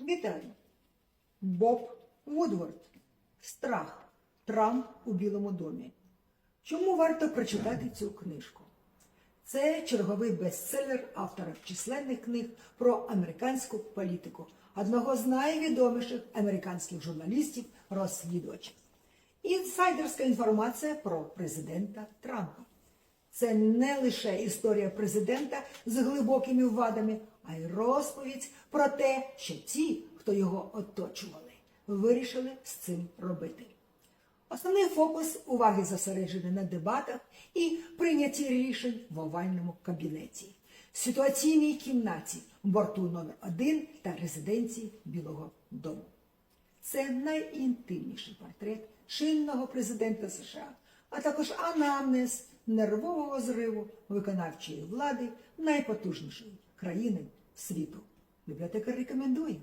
Вітаю. Боб Вудворд. Страх. Трамп у Білому домі. Чому варто прочитати цю книжку? Це черговий бестселер автора численних книг про американську політику, одного з найвідоміших американських журналістів розслідувачів. Інсайдерська інформація про президента Трампа. Це не лише історія президента з глибокими вадами, а й розповідь про те, що ті, хто його оточували, вирішили з цим робити. Основний фокус уваги зосереджений на дебатах і прийнятті рішень в овальному кабінеті, ситуаційній кімнаті, борту номер 1 та резиденції Білого Дому. Це найінтимніший портрет чинного президента США, а також анамнез нервового зриву виконавчої влади найпотужнішої країни світу. Бібліотека рекомендує.